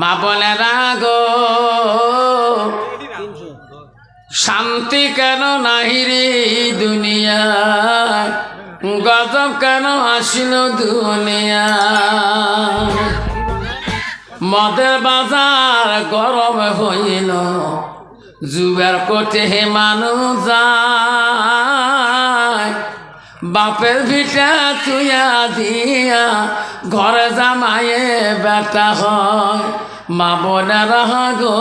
মা বলে, রাগো, শান্তি কেন নাহি রে দুনিয়া? গজব কেন আসিল দুনিয়া? মদের বাজার গরম হইল, জুয়ার কোটে মানুষ বাপের ভিটা তুইয়া দিয়া, ঘরে জামাইয়ে বেটা হয়। মা বোনেরা গো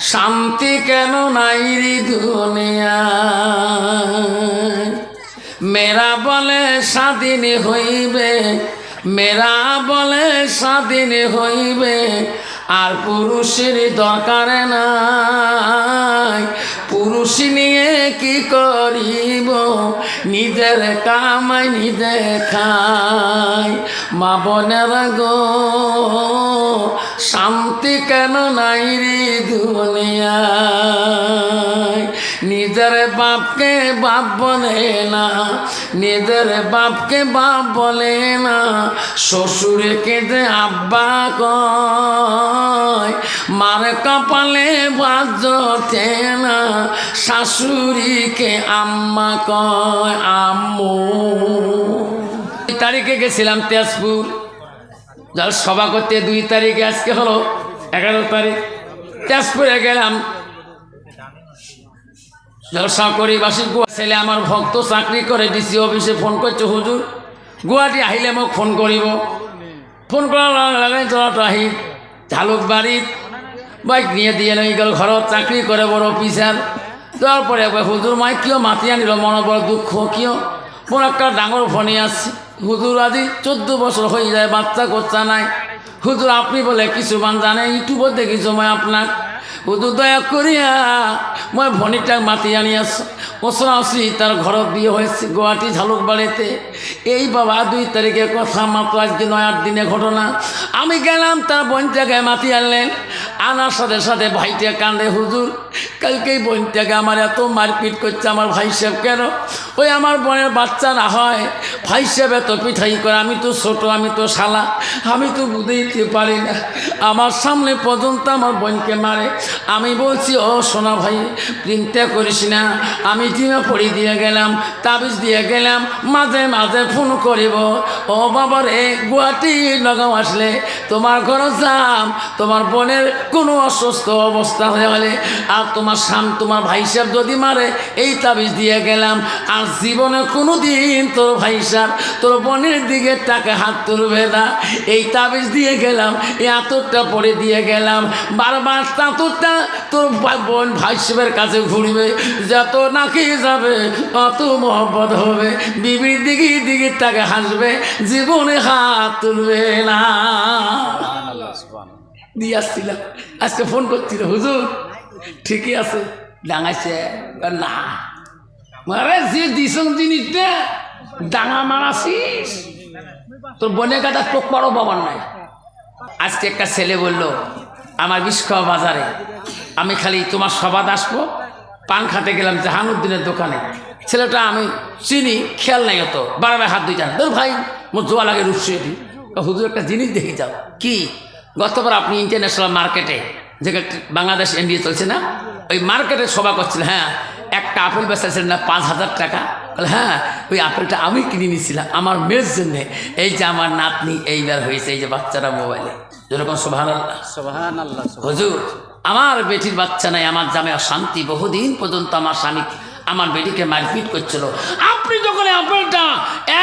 শান্তি কেন নাই রে দুনিয়া মেরা বলে স্বাধীন হইবে মেরা বলে স্বাধীন হইবে, আর পুরুষের দরকার নাই। পুরুষ নিয়ে কি করিব? নিজের কামাই নিজে খাই। মা বোনের গো, শান্তি কেন নাই রে দুনিয়ায়? নিজের বাপকে বাপ বলে না, নিজের বাপকে বাপ বলে না। শ্বশুরে কেঁদে আব্বা কয়, মার কপালে বাজতে না। শাশুড়িকে আম্মা কয়, আম্মু। তারিখে গেছিলাম তেজপুর। যার সভা করতে দুই তারিখে আজকে হলো, এগারো তারিখ। তেজপুরে গেলাম। জলসা করি বাসি গুয়া ছেলে আমার ভক্ত চাকরি করে ডিসি অফিসে ফোন করছে, হুজুর, গুয়াহাটি আহিলে মোক ফোন কৰিব ফোন কৰাৰ লগে জলত আহি ঝালুক বাৰীত বাইক নিয়ে দিয়ে লৈ গ'ল ঘৰত চাকৰি কৰে বড় অফিচাৰ যোৱাৰ পরে কয় হুজুৰ মই, কিয় মাতি আনিলো মনৰ বৰ দুঃখ, কিয়? মোৰ একটা ডাঙৰ ভনী আছে হুজুর আজি চোদ্দ বছর হয়ে যায়, বাচ্চা কোচ্চা নাই। হুজুর, আপনি বলে কিছুমান জানে ইউটিউবত দেখিছোঁ মই আপোনাক হুজুর, দয়া করিয়া মই ভনীটাক মাতি আনি আছো ওচৰা ওচৰি তাৰ ঘৰত বিয়ে হয়েছে গুৱাহাটী ঝালুকবাড়িতে। এই বাবা দুই তারিখে কথা মাত্র আজকে নয়, আট দিনে ঘটনা। আমি গেলাম, তার বোনটাকে মাতি আনলেন। আনার সাথে ভাইটা কান্দে, হুজুর, কালকেই বোনটাকে আমার এত মারপিট করছে, আমার ভাই সাহেব কেন? ওই আমার বোনের বাচ্চা না হয় ভাই সাহেব, এত পিঠাই করে আমি তো ছোট, আমি তো শালা। আমি তো বুঝতে পারি না। আমার সামনে পর্যন্ত আমার বোনকে মারে। আমি বলছি, ও সোনা ভাই চিন্তা করিস না। আমি টিমে পড়ি দিয়ে গেলাম, তাবিজ দিয়ে গেলাম, মাঝে মাঝে ফোন করিব। ও বাবার এ গুয়াহাটি নগাঁও আসলে তোমার ঘর যাম। তোমার বোনের কোনো অসুস্থ অবস্থা হয়ে গেলে। আর তোমার সাম তোমার ভাই সাহেব যদি মারে, এই তাবিজ দিয়ে গেলাম। আর জীবনে কোনো দিন তোর ভাই সাহেব তোর বোনের দিকে টাকা হাত তুলবে না। এই তাবিজ দিয়ে গেলাম এই আতরটা পরে দিয়ে গেলাম। বারবার তাঁতরটা তোর বোন ভাই সাহেবের কাছে ঘুরবে যত নাকি যাবে অত মহব্বত হবে। বিবির দিকে দিকে তাকে হাসবে জীবনে হাত তুলবে না। দিয়ে আসছিলাম আজকে ফোন করছিল হুজুর ঠিকই আছে ডাঙাইছে। না মারে যে দিছং জিনিসটা ডাঙা মারাছিস তোর বোনের কাটা চোখ পারো বাবার নাই আজকে একটা ছেলে বলল, আমার বিস্কোয়া বাজারে, আমি খালি তোমার সবাদ আসব। পান খাতে গেলাম জাহানুদ্দিনের দোকানে। ছেলেটা আমি চিনি, খেয়াল নাই অত। বারবার হাত দুইটা তোর ভাই, মোর জোয়া লাগে দিই হুজুর, একটা জিনিস দেখে যাও। কি? গতবার আপনি ইন্টারন্যাশনাল মার্কেটে যেখানে বাংলাদেশ ইন্ডিয়া চলছে না, ওই মার্কেটে সভা করছিলেন। হ্যাঁ একটা আপেল বেচাইছিলেন না পাঁচ হাজার টাকা। বলে হ্যাঁ ওই আপেলটা আমি কিনে নিয়েছিলাম আমার মেয়ের জন্যে। এই যে আমার নাতনি এইবার হয়েছে এই যে বাচ্চারা মোবাইলে যেরকম সোহান আল্লাহ হজুর আমার বেটির বাচ্চা নাই আমার জামে অশান্তি বহুদিন পর্যন্ত আমার স্বামী আমার বেটিকে মারপিট করছিল। আপনি যখন এই আপেলটা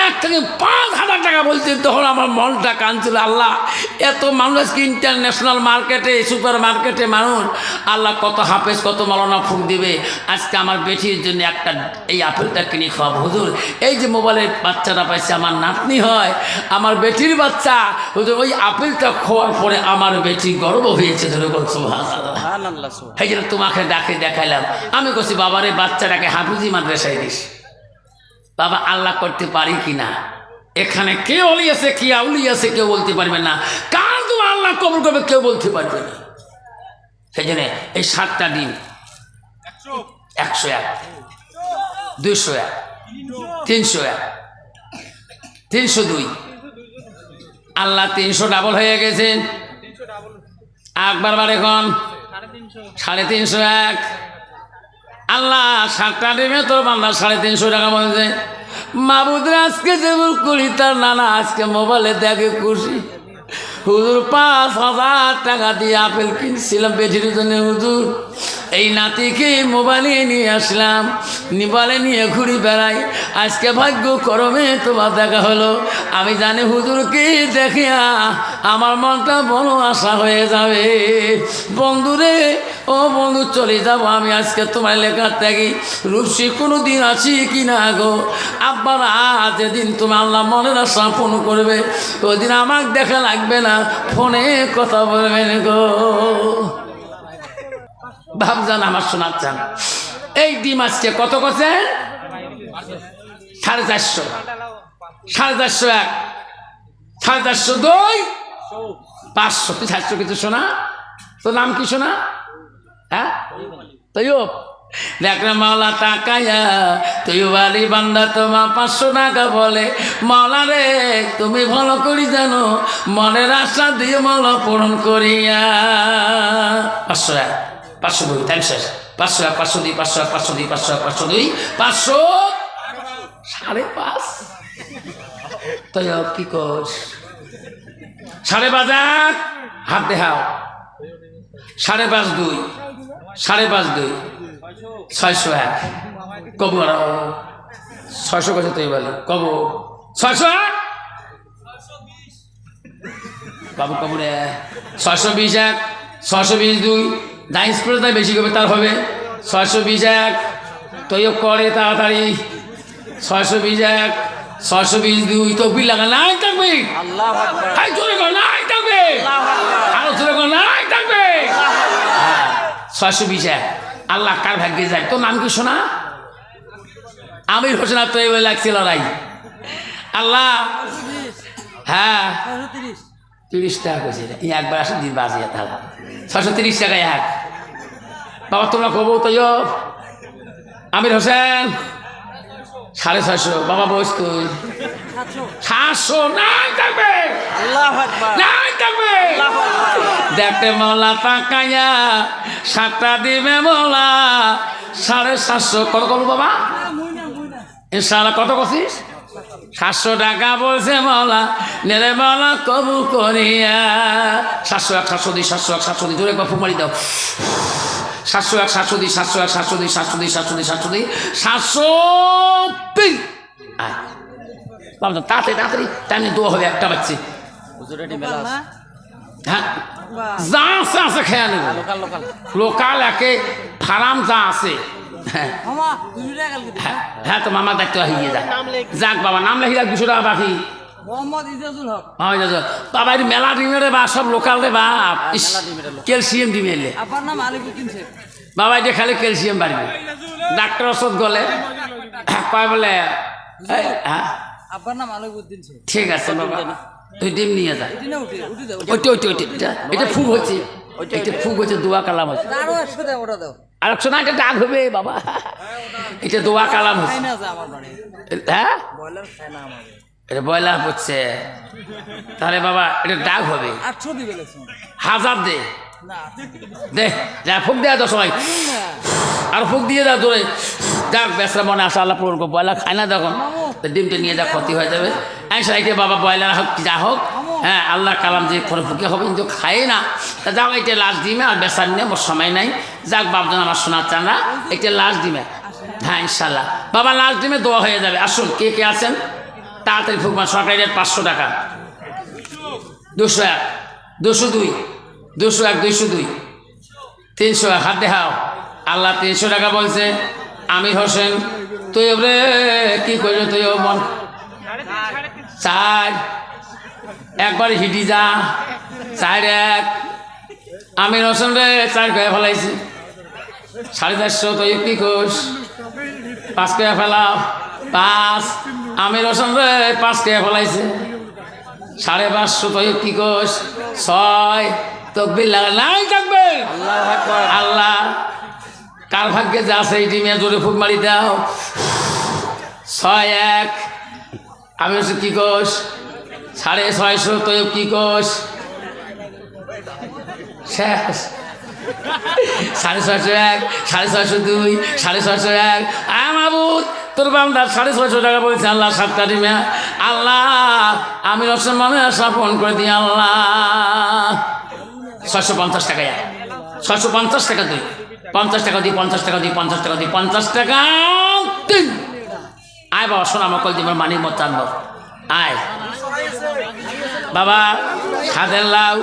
এক থেকে পাঁচ হাজার টাকা বলছেন তখন আমার মনটা কাঁদছিল আল্লাহ এত মানুষ আজকে ইন্টারন্যাশনাল মার্কেটে সুপার মার্কেটে মানুষ? আল্লাহ কত হাফেজ কত মলনা ফুক দিবে। আজকে আমার বেটির জন্য একটা এই আপেলটা কিনে খাওয়াবো। হুজুর এই যে মোবাইলের বাচ্চাটা পাইছে আমার নাতনি হয় আমার বেটির বাচ্চা হুজুর ওই আপেলটা খাওয়ার পরে আমার বেটি গর্ব হয়েছে ধরে বলছো এই জন্য তোমাকে ডাকে দেখাইলাম আমি কছি বাবারে বাচ্চাটাকে হাফিজি মাদ্রাসায় দিস। বাবা, আল্লাহ করতে পারি কি না এখানে কে অলি আছে, কি আউলি আছে, কেউ বলতে পারবে না। কার তো আল্লাহ কবর করবে, কেউ বলতে পারবে না। সেই জন্য এই সাতটা দিন, একশো এক, দুইশো এক, তিনশো এক, তিনশো দুই। আল্লাহ তিনশো ডাবল হয়ে গেছে একবার বার এখন সাড়ে তিনশো এক। আল্লাহ, সাতটা ডিমে তোর বান্দা সাড়ে তিনশো টাকা বলছে। মাবুদের আজকে যেমন করি, তার নানা আজকে মোবাইলে দেখে খুশি। হুজুর, পাঁচ হাজার টাকা দিয়ে আপেল কিনছিলাম বেটির জন্য হুজুর। এই নাতিকে মোবাইলে নিয়ে আসলাম। মোবাইলে নিয়ে ঘুরি বেড়াই। আজকে ভাগ্য করমে তোমার দেখা হলো। আমি জানি হুজুরকে দেখিয়া আমার মনটা বড় আশা হয়ে যাবে। বন্ধুরে ও বন্ধু, চলে যাব। আমি আজকে তোমার লেখার থাকি রূপসী কোনো দিন আছি কি না গো? আব্বারা যেদিন তুমি আল্লাহ মনের আশা ফোন করবে। ওই দিন আমাকে দেখা লাগবে না। ফোনে কথা বলবেন গো। ভাবজান আমার শোনার চান এই ডিম আজকে কত করছেন সাড়ে চারশো। সাড়ে চারশো এক। সাড়ে চারশো দুই। পাঁচশো। তুই চারশো কিছু শোনা তোর নাম কি শোনা হ্যাঁ? তৈব দেখলে বাড়ি বান্দা তোমা পাঁচশো টাকা বলে রে, তুমি ভালো করি জানো, মনের আশা দিয়ে মাওলা পূরণ করিয়া। পাঁচশো এক। পাঁচশো দুই টাইম শেষ। পাঁচশো এক, পাঁচশো দুই, পাঁচশো এক, পাঁচশো দুই, পাঁচশো এক, পাঁচশো দুই, পাঁচশো সাড়ে পাঁচ। তাই কি কর সাড়ে পাঁচ এক, হাত দেখাও। সাড়ে পাঁচ দুই, সাড়ে পাঁচ দুই, ছয়শো এক। কবু ছয়শো কত তুই বলে কবু। ছয়শো এক? বাবু কবু রে। ছয়শো বিশ এক, ছয়শো বিশ দুই স্প্রে তাই বেশি করবে তার হবে। ছয়শো বিশ এক তৈও করে তাড়াতাড়ি। ছয়শো বিশ এক ছয়শো বিশ দুই তো বিল লাগা নাই থাকবে। কর নাই আরও জোরে কর নাই থাকবে। ছয়শো বিশ এক আল্লাহ কার ভাগ্যে যায়? তোর নাম কি শোনা? আমির হোসেন আর তৈরি লাগছে লড়াই। আল্লাহ হ্যাঁ। তিরিশ টাকা কইছে এই একবার আসে দিন বাজে তাহলে ছশো তিরিশ টাকা এক। বাবা তোমরা কবো তো আমির হোসেন সাড়ে ছয়শো বাবা বস তুই সাতশো নাই থাকবে। নাই থাকবে। দেখতে মলা তাকাইয়া সাতটা দিবে মলা। সাড়ে সাতশো কত করব বাবা? ইনশাল্লাহ কত করছিস? সাতশো টাকা বলছে মলা নেরে মলা কবু করিয়া। সাতশো এক সাতশো দুই সাতশো এক সাতশো দুই জোরে একবার ফুক মারি দাও। সাতশো এক সাতশো দুই সাতশো এক সাতশো দুই সাতশো দুই সাতশো দুই সাতশো দুই সাতশো বাবা তাড়াতাড়ি তাড়াতাড়ি টাইমে দোয়া হবে একটা বাচ্চি। হ্যাঁ। যা আছে আছে খেয়ে নেব লোকাল একে ফার্ম যা আছে। হ্যাঁ। হ্যাঁ, হ্যাঁ তো মামার দায়িত্ব হয়ে যায় যাক। বাবা নাম লেখি যাক দুশো টাকা বাকি। মোহাম্মদ ইজাজুল হক। হয় যাচ্ছে বাবা মেলা রে বা সব লোকাল রে বা। ইস, ক্যালসিয়াম ডিম এলে। বাবা এটা খালি ক্যালসিয়াম বাড়বে ডাক্তার ওষুধ গলে। কয় বলে এই, হ্যাঁ? আব্বার নাম আলিকুদ্দিন শেখ। ঠিক আছে বাবা। তুই ডিম নিয়ে যা। ওইটা ওইটা ওইটা এটা এটা ফুগ হচ্ছে। এটা ফুগ হচ্ছে দোয়া কালাম হচ্ছে। আরও একশো না এটা ডাক হবে বাবা। এটা দোয়া কালাম হ্যাঁ? ব্রয়লার খায় না আমার এটা ব্রয়লার হচ্ছে। তাহলে বাবা এটা ডাক হবে। হাজার দে। না। দে যা ফুক দেয়া তো সবাই। আর ফুক দিয়ে দাও তোরে। যাক বেসরা মনে আসা আল্লাহ পূরণ করব ব্রয়লার খায় না তখন তো ডিমটা নিয়ে যা ক্ষতি হয়ে যাবে। আমি সাইকে বাবা ব্রয়লার হোক যা হোক। হ্যাঁ আল্লাহ কালাম যে করে ফুকে হবে, কিন্তু খায় না। তা যাও, এটা লাস্ট ডিমে আর বেসার নিয়ে মোর সময় নাই। যাক বাবজন আমার শোনার চান না এটা লাস্ট দিমে। হ্যাঁ ইনশাল্লাহ বাবা লাস্ট ডিমে দোয়া হয়ে যাবে। আসুন, কে কে আছেন? তাড়াতাড়ি ফুকমান সরকারি রেট পাঁচশো টাকা। দুশো এক, দুশো দুই, দুশো এক দুইশো দুই, তিনশো এক। হাত দেখাও। আল্লাহ তিনশো টাকা বলছে। আমির হোসেন, তুই রে, কি করছ তুই মন? চার। একবার হিটি যা চার এক। আমির হোসেন রে চার কয়ে ফেলাইছি। সাড়ে চারশো তুই কি কোষ পাঁচ কয়ে ফেলাও। পাঁচ। আমি হোসেন রে পাঁচ কয়ে ফেলাইছে। সাড়ে পাঁচশো তুই কি কোষ ছয়। তকবির লাগা নাই থাকবে আল্লাহ কার ভাগ্যে যা আছে এই টিমে জোরে ফুক মারি দাও। ছয় এক। আমি হচ্ছে কি কোষ সাড়ে ছয়শো তো কি কোষ শেষ। সাড়ে ছয়শো এক, সাড়ে ছয়শো দুই, সাড়ে ছয়শো এক। আমাবুদ তোর বামদার সাড়ে ছয়শো টাকা বলছে, আল্লাহ সাতটা ডিমে আল্লাহ, আমি রসম মানে আসা ফোন করে দিই, আল্লাহ। ছয়শো পঞ্চাশ টাকা এক। ছয়শো পঞ্চাশ টাকা দুই। পঞ্চাশ টাকা দিই, পঞ্চাশ টাকা দিই, পঞ্চাশ টাকা দিই, পঞ্চাশ টাকা আয় বাবা, শোনা মকল দিবার মানি মত আয়। বাবা সাদের লাউ।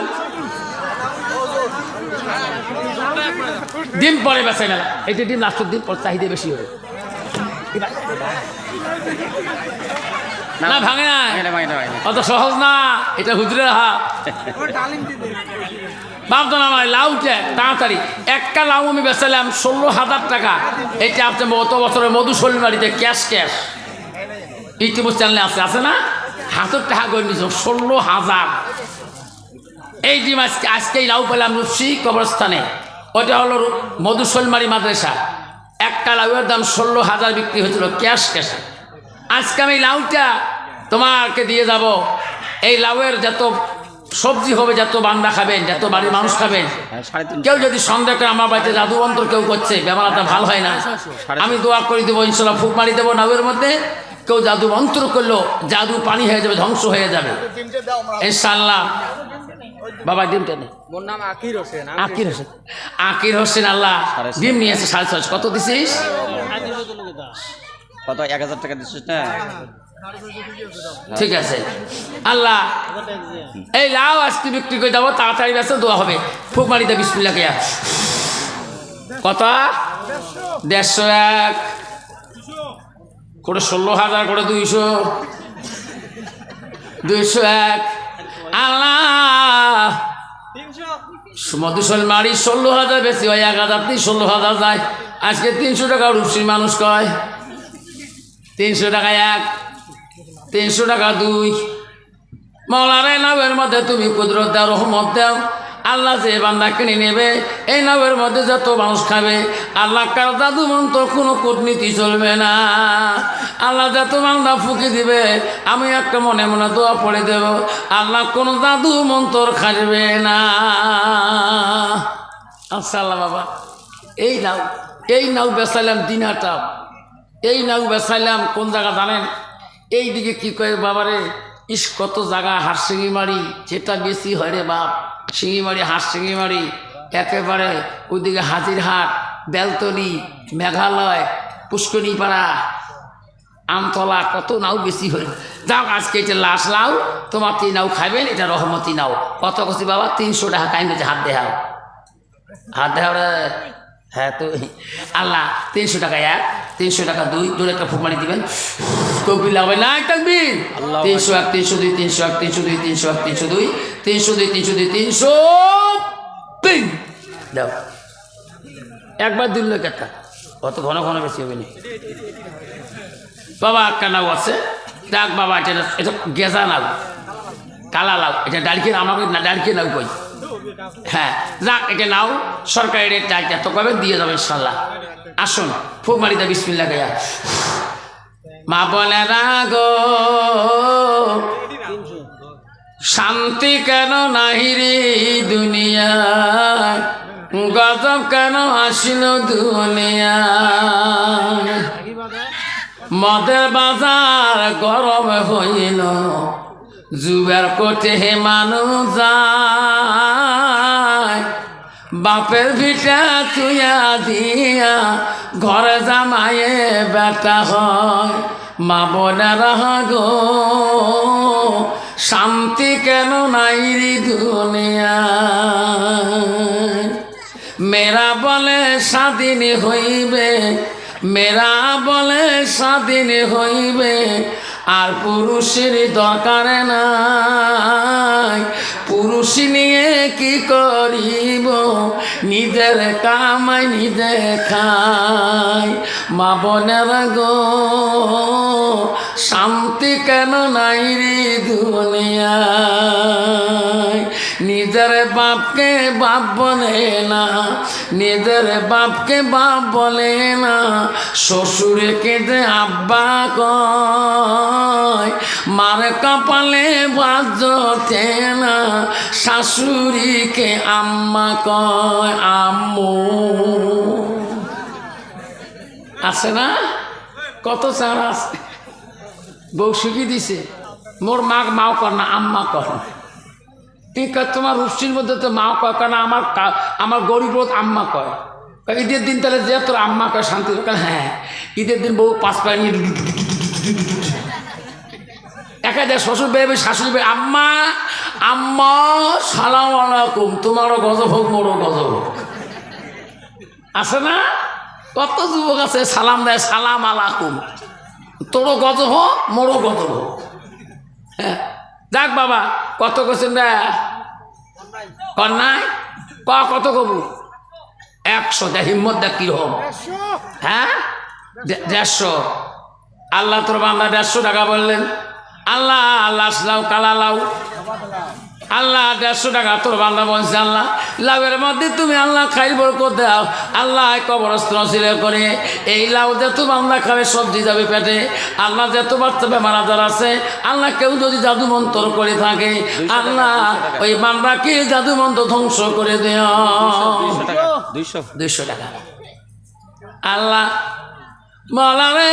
ডিম পরে বেছে মেলা এইটা ডিম লাস্টের দিন পর চাহিদা বেশি হবে না ভাঙে না অত সহজ না। এটা হুজুরের হাত ভাবতো না আমার লাউটা তাড়াতাড়ি। একটা লাউ আমি বেচালাম ষোলো হাজার টাকা। এটা আপনি গত বছরের মধুশলী বাড়িতে ক্যাশ ক্যাশ। ইতিমধ্যে চ্যানেলে আছে আছে না? হাতের টাকা করে নিয়েছ ষোলো হাজার। এই ডিম আজকে আজকেই লাউ পেলাম রূপসী কবরস্থানে। ওটা হলো মধুসলমারি মাদ্রাসা। একটা লাউয়ের দাম ষোলো হাজার বিক্রি হয়েছিল ক্যাশ ক্যাশে। আজকে আমি লাউটা তোমাকে দিয়ে যাব। এই লাউয়ের যত সবজি হবে যত বান্দা খাবেন যত বাড়ির মানুষ খাবেন কেউ যদি সন্দেহ করে আমার বাড়িতে জাদু মন্ত্র কেউ করছে ব্যাপারটা ভালো হয় না। আমি দোয়া করে দেবো ইনশাল্লাহ ফুক মারি দেবো নাউয়ের মধ্যে। কেউ জাদু মন্ত্র করল জাদু পানি হয়ে যাবে ধ্বংস হয়ে যাবে। ইনশাল্লাহ বাবা ডিমটা নেই মোর নাম আকির হোসেন আকির হোসেন। আকির হোসেন আল্লাহ। ডিম নিয়ে এসে সাড়ে ছয়শো কত দিছিস? কত? এক হাজার টাকা দিচ্ছিস না? ঠিক আছে। আল্লাহ এই লাউ আজকে বিক্রি করে দেবো তাড়াতাড়ি ব্যস্ত দোয়া হবে। ফুক মারিতে বিসমিল্লা কেয়া কত? দেড়শো এক। করে ষোলো হাজার করে দুইশো। দুইশো এক। আল্লাহ! মধুসল মারি ষোলো হাজার বেশি হয় এক হাজার তিন ষোলো হাজার যায়। আজকে তিনশো টাকা রূপসীর মানুষ কয়? তিনশো টাকা এক তিনশো টাকা দুই। মৌলারে নাবের মধ্যে তুমি কুদরত দাও রহমত দাও। আল্লাহ যে বান্দা কিনে নেবে, এই নাবের মধ্যে যত মানুষ খাবে, আল্লাহ কার জাদু মন্ত্র কোনো কূটনীতি চলবে না। আল্লাহ যত বান্দা ফুকি দিবে, আমি একটা মনে মনে দোয়া পড়ে দেব, আল্লাহ কোনো জাদু মন্ত্র খাটবে না। আচ্ছা আল্লাহ বাবা, এই নাও এই নাও বেসাইলাম দিনাটা। এই নাও বেসাইলাম কোন জায়গা জানেন? এই দিকে কি কয় বাবারে, ইস কত জায়গা হারসিঙি মারি যেটা বেশি হয় রে বাপ। শিঙিমারি হাট মারি একেবারে ওইদিকে হাজিরহাট, বেলতলি, মেঘালয় পুষ্করীপাড়া আমতলা, কত নাও বেশি হল। যাও আজকে এটা লাশ লাও তোমার তিন নাও খাবেন এটা রহমতি নাও। কত কছি বাবা? তিনশো টাকা কাইমেছে হাত দেহাও। হাত দেহা হ্যাঁ তো আল্লাহ তিনশো টাকা এক তিনশো টাকা দুই দূরে একটা ফুকমারি দিবেন। তকবির লাগবে না তকবির। আল্লাহু তিনশো এক তিনশো দুই তিনশো এক তিনশো দুই তিনশো এক তিনশো দুই তিনশো দুই তিনশো দুই তিনশো তিন। দাও। একবার দিল একটা। অত ঘন ঘন বেশি হবে না। বাবা একটা নাও আছে। দেখ বাবা এটা এটা গেজা নাও কালা লাউ। এটা ডালকে আমাকে না ডালকে নাও কই? হ্যাঁ যাক, এটা নাও। সরকারি চাইতে তো কবে দিয়ে যাবে ইনশাল্লাহ। আসুন ফুক মারিতে বিসমিল্লা গেয়া মা বলে রাগো শান্তি কেন নাহিরি দুনিয়া? গজব কেন আসিল দুনিয়ায় মদের বাজার গরম হইল জুবের কোটে মানুষ বাপের ভিটা তুইয়া দিয়া ঘরে জামায়ে বেটা হয়। মা বোনেরা গো শান্তি কেন নাই রে দুনিয়ায়? মেরা বলে স্বাধীন হইবে মেরা বলে স্বাধীন হইবে, আর পুরুষের দরকার নাই। পুরুষ নিয়ে কি করিব? নিজের কামাই নিজে খাই। মা বোনের গো, শান্তি কেন নাই রে দুনিয়ায়? নিজের বাপকে বাপ বলে না, নিজের বাপকে বাপ বলে না। শ্বশুরে কেঁদে আব্বা কয় কপালে বাজতে না। শাশুড়িকে আম্মা কয়, আম্মু। আছে না? কত চারা আছে? বউ দিছে। মোর মাক মাও কর না, আম্মা কর ঠিক আছে তোমার রুচির মধ্যে তো মা কয়, কেন আমার আমার গরিব রোধ আম্মা কয়? ঈদের দিন তাহলে যে তোর আম্মা কয়, শান্তি কেন হ্যাঁ ঈদের দিন বউ পাঁচ পায় নিয়ে একা দেয়, শ্বশুর বেবে শাশুড়ি বেয়ে, আম্মা আম্মা, সালাম আলাইকুম, তোমারও গজব হোক, মোরও গজব হোক। আছে না? কত যুবক আছে, সালাম দেয়, সালাম আলাকুম তোরও গত হোক, মোরও গত হোক। হ্যাঁ যাক বাবা কত কোশ্চেন রে কন্যাই ক কত কবু? একশো দেখ হিম্মত দেখ কীরকম। হ্যাঁ? দেড়শো। আল্লাহ তোর বান্দা দেড়শো টাকা বললেন। আল্লাহ আল্লাহ আসলাও কালা লাউ আল্লাহ দেড়শো টাকা তোর বান্দা বলছে আল্লাহ লাভের মধ্যে তুমি আল্লাহ খাইর বরকত দাও। আল্লাহ কবরস্ত্র ছিল করে এই লাউ যত বান্দা খাবে সবজি যাবে পেটে। আল্লাহ যত বাচ্চা বেমার আজার আছে আল্লাহ কেউ যদি জাদু মন্ত্র করে থাকে আল্লাহ ওই বান্দাকে জাদু মন্ত্র ধ্বংস করে দেয় দুইশো টাকা দুইশো। দুইশো টাকা। আল্লাহ বলা রে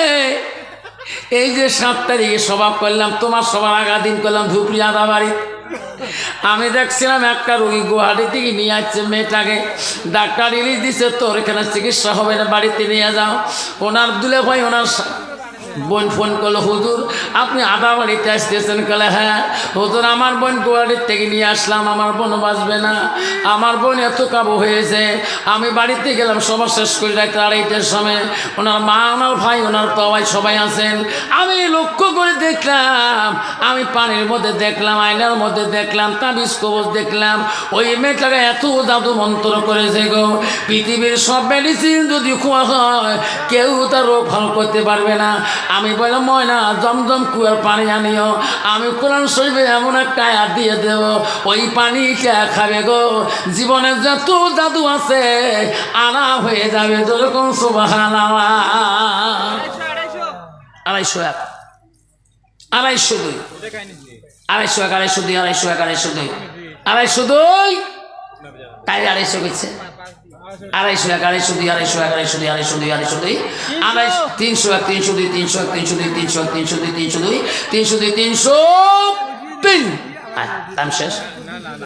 এই যে সাত তারিখে সভা করলাম তোমার সবার আগা দিন করলাম ধুপড়ি আদা বাড়ি আমি দেখছিলাম একটা রোগী গুয়াহাটি থেকে নিয়ে আসছে মেয়েটাকে। ডাক্তার রিলিজ দিছে, তোর এখানে চিকিৎসা হবে না, বাড়িতে নিয়ে যাও। ওনার দুলে ভাই, ওনার বোন ফোন করল, হুজুর, আপনি আদা বাড়িতে আসতেছেন কলে? হ্যাঁ হুজুর, আমার বোন গুয়াহাটির থেকে নিয়ে আসলাম, আমার বোন বাঁচবে না। আমার বোন এত কাবু হয়েছে, আমি বাড়িতে গেলাম, সবার শেষ করে রাখতে আড়াইটার সময়। ওনার মা, ওনার ভাই, ওনার সবাই সবাই আছেন। আমি লক্ষ্য করে দেখলাম, আমি পানির মধ্যে দেখলাম, আয়নার মধ্যে দেখলাম, তাবিজ কবজ দেখলাম। ওই মেয়েটাকে এত জাদু মন্ত্র করেছে গো। পৃথিবীর সব মেডিসিন যদি খোয়া হয়, কেউ তার রোগ ভালো করতে পারবে না। আমি বললাম, ময়না, জমজম কুয়ার পানি আনিও। আমি কোরআন শরীফে এমন একটা আয়াত দিয়ে দেব, ওই পানিটা খাবে গো। জীবনে যত জাদু আছে, আনা হয়ে যাবে যেরকম সুবাহান আড়াইশো এক, আড়াইশো দুই, আড়াইশো এক, আড়াইশো দুই, আড়াইশো এক, আড়াইশো দুই আড়াইশো দুই। তাই আড়াইশো গেছে আড়াইশো এক আড়াইশো দুই আড়াইশো এক আড়াইশো দুই আড়াইশো দুই আড়াইশো দুই। আড়াইশো তিনশো এক তিনশো দুই তিনশো এক তিনশো দুই তিনশো এক তিনশো দুই তিনশো দুই তিনশো দুই তিনশো তিন টাইম শেষ।